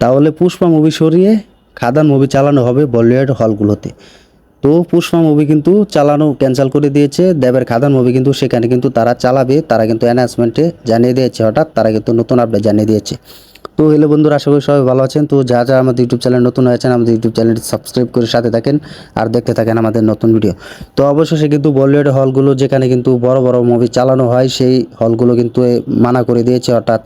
তাহলে পুষ্পা মুভি সরিয়ে খাদান মুভি চালানো হবে বলিউড হলগুলোতে। তো পুষ্পা মুভি কিন্তু চালানো ক্যান্সেল করে দিয়েছে। দেবের খাদান মুভি কিন্তু সেখানে কিন্তু তারা চালাবে, তারা কিন্তু অ্যানাউন্সমেন্টে জানিয়ে দিয়েছে, হঠাৎ তারা কিন্তু নতুন আপডেট জানিয়ে দিয়েছে। তো হলে বন্ধুরা, আশা করি সবাই ভালো আছেন। তো যা যা আমাদের ইউটিউব চ্যানেল নতুন হয়েছেন আমাদের ইউটিউব চ্যানেলটি সাবস্ক্রাইব করে সাথে থাকেন আর দেখতে থাকেন আমাদের নতুন ভিডিও তো অবশেষে কিন্তু বলিউড হলগুলো যেখানে কিন্তু বড় বড় মুভি চালানো হয়, সেই হলগুলো কিন্তু মানা করে দিয়েছে। অর্থাৎ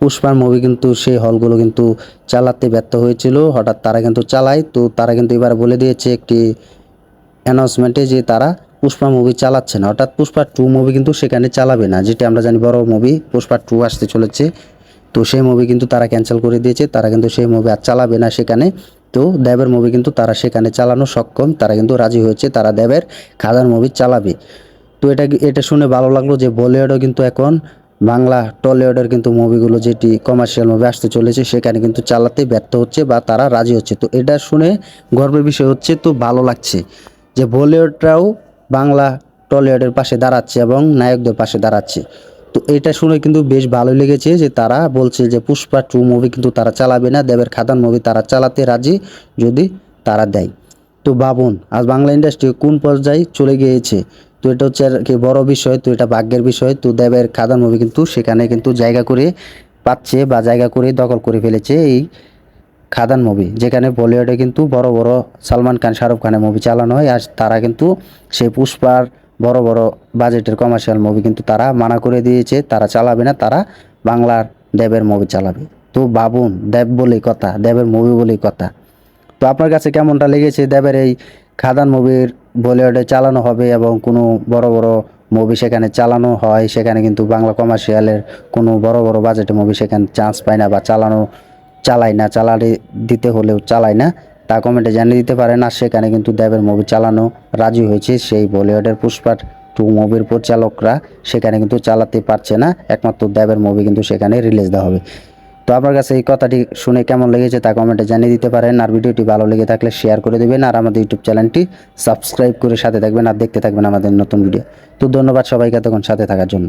পুষ্পার মুভি কিন্তু সেই হলগুলো কিন্তু চালাতে ব্যর্থ হয়েছিল। হঠাৎ তারা কিন্তু চালায়। তো তারা কিন্তু এবার বলে দিয়েছে একটি অ্যানাউন্সমেন্টে যে তারা পুষ্পা মুভি চালাচ্ছে না। অর্থাৎ পুষ্পা টু মুভি কিন্তু সেখানে চালাবে না, যেটা আমরা জানি বড় মুভি পুষ্পা টু আসতে চলেছে। তো সেই মুভি কিন্তু তারা ক্যান্সেল করে দিয়েছে। তারা কিন্তু সেই মুভি আর চালাবে না সেখানে। তো দেবের মুভি কিন্তু তারা সেখানে চালানো সক্ষম। তারা কিন্তু রাজি হয়েছে, তারা দেবের খাদার মুভি চালাবে। তো এটা এটা শুনে ভালো লাগল যে বলিউডও কিন্তু এখন বাংলা, টলিউডের কিন্তু মুভিগুলো যেটি কমার্শিয়াল মুভি আসতে চলেছে, সেখানে কিন্তু চালাতে ব্যর্থ হচ্ছে বা তারা রাজি হচ্ছে। তো এটা শুনে গর্বের বিষয় হচ্ছে, তো ভালো লাগছে যে বলিউডরাও বাংলা, টলিউডের পাশে দাঁড়াচ্ছে এবং নায়কদের পাশে দাঁড়াচ্ছে। তো এটা শুনে কিন্তু বেশ ভালো লেগেছে যে তারা বলছে যে পুষ্পা টু মুভি কিন্তু তারা চালাবে না, দেবের খাদান মুভি তারা চালাতে রাজি যদি তারা দেয়। তো ভাবুন আজ বাংলা ইন্ডাস্ট্রি কোন পর্যায়ে চলে গিয়েছে? তো এটা হচ্ছে আর কি বড় বিষয়, তো এটা ভাগ্যের বিষয়। তো দেবের খাদান মুভি কিন্তু সেখানে কিন্তু জায়গা করে পাচ্ছে বা জায়গা করে দখল করে ফেলেছে এই খাদান মুভি যেখানে বলিউডে কিন্তু বড় বড় সালমান খান, শাহরুখ খানের মুভি চালানো হয়। আর তারা কিন্তু সেই পুষ্পার বড় বড় বাজেটের কমার্শিয়াল মুভি কিন্তু তারা মানা করে দিয়েছে, তারা চালাবে না, তারা বাংলার দেবের মুভি চালাবে। তো ভাবুন দেব বলেই কথা, দেবের মুভি বলেই কথা। তো আপনার কাছে কেমনটা লেগেছে দেবের এই খাদান মুভির বলিউডে চালানো হবে এবং কোনো বড় বড় মুভি সেখানে চালানো হয়? সেখানে কিন্তু বাংলা কমার্শিয়ালের কোনো বড় বড় বাজেটের মুভি সেখানে চান্স পায় না বা চালানো, চালায় না, চালালে দিতে হলেও চালায় না। তা কমেন্টে জানিয়ে দিতে পারেন। আর সেখানে কিন্তু দেবের মুভি চালানো রাজি হয়েছে সেই বলিউডের পুষ্পার টু মুভির পরিচালকরা। সেখানে কিন্তু চালাতে পারছে না। একমাত্র দেবের মুভি কিন্তু সেখানে রিলিজ দেওয়া হবে। তো আপনার কাছে এই কথাটি শুনে কেমন লেগেছে তা কমেন্টে জানিয়ে দিতে পারেন। আর ভিডিওটি ভালো লেগে থাকলে শেয়ার করে দেবেন। আর আমাদের ইউটিউব চ্যানেলটি সাবস্ক্রাইব করে সাথে থাকবেন। আর দেখতে থাকবেন আমাদের নতুন ভিডিও তো ধন্যবাদ সবাইকে এতক্ষণ সাথে থাকার জন্য।